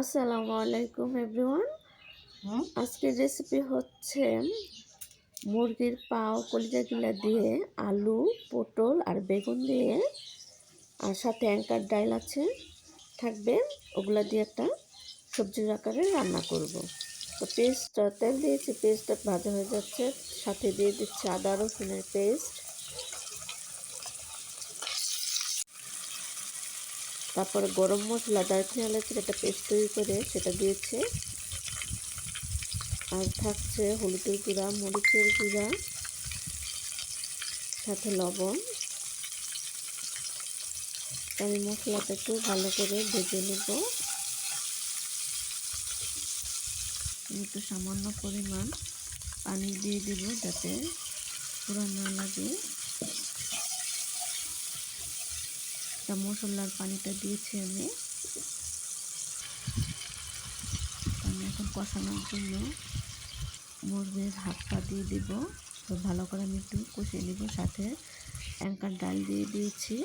আসসালামু আলাইকুম এভরিওয়ান আজকের রেসিপি হচ্ছে মুরগির পাও কলিজা গিলা দিয়ে আলু পটল আর বেগুন দিয়ে। আর সাথে অ্যাঙ্কার ডাইল আছে থাকবে। ওগুলা দিয়ে একটা সবজির আকারে রান্না করব। তো পেস্ট তেল দিয়েছি পেস্টটা ভাজা হয়ে যাচ্ছে। সাথে দিয়ে দিচ্ছি আদা রসুনের পেস্ট তারপরে গরম মশলা দারচিনি এলাচের একটা পেস্ট তৈরি করে সেটা দিয়েছে। আর থাকছে হলুদের গুঁড়া, মরিচের গুঁড়া, সাথে লবণ। আমি মশলাটা একটু ভালো করে ভেজে নেব। একটু সামান্য পরিমাণ পানি দিয়ে দিব যাতে পুরো না লাগে। তা মশলার পানিটা দিয়েছি আমি। আমি এখন কষানোর জন্য মুরগির হাত পা দিয়ে দিব। তো ভালো করে আমি একটু কষিয়ে নিব সাথে। অ্যাঙ্কার ডাল দিয়ে দিয়েছি।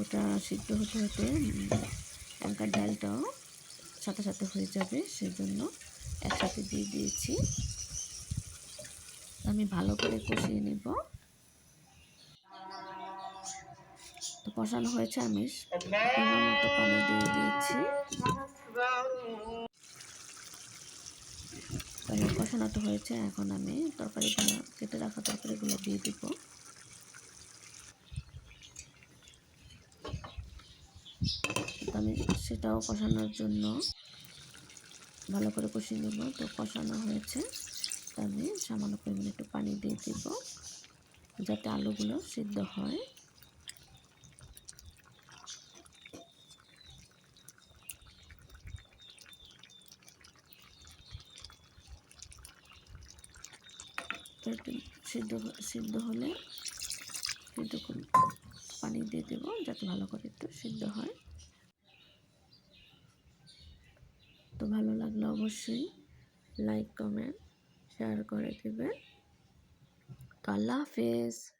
ওটা সিদ্ধ হতে হতে অ্যাঙ্কার ডালটাও সাথে সাথে হয়ে যাবে, সেজন্য একসাথে দিয়ে দিয়েছি। আমি ভালো করে কষিয়ে নিব। কষানো হয়েছে আমি পরিমাণ মতো পানি দিয়ে দিয়েছি। পানি কষানো তো হয়েছে, এখন আমি তরকারিগুলো কেটে রাখা তরকারিগুলো দিয়ে দিব। আমি সেটাও কষানোর জন্য ভালো করে কষিয়ে নেব। তো কষানো হয়েছে আমি সামান্য পরিমাণে একটু পানি দিয়ে দিব, যাতে আলুগুলো সিদ্ধ হয়। একটু সিদ্ধ সিদ্ধ হলে একটু পানি দিয়ে দেবো যাতে ভালো করে একটু সিদ্ধ হয়। তো ভালো লাগলে অবশ্যই লাইক কমেন্ট শেয়ার করে দেবেন। তো আল্লাহ হাফেজ।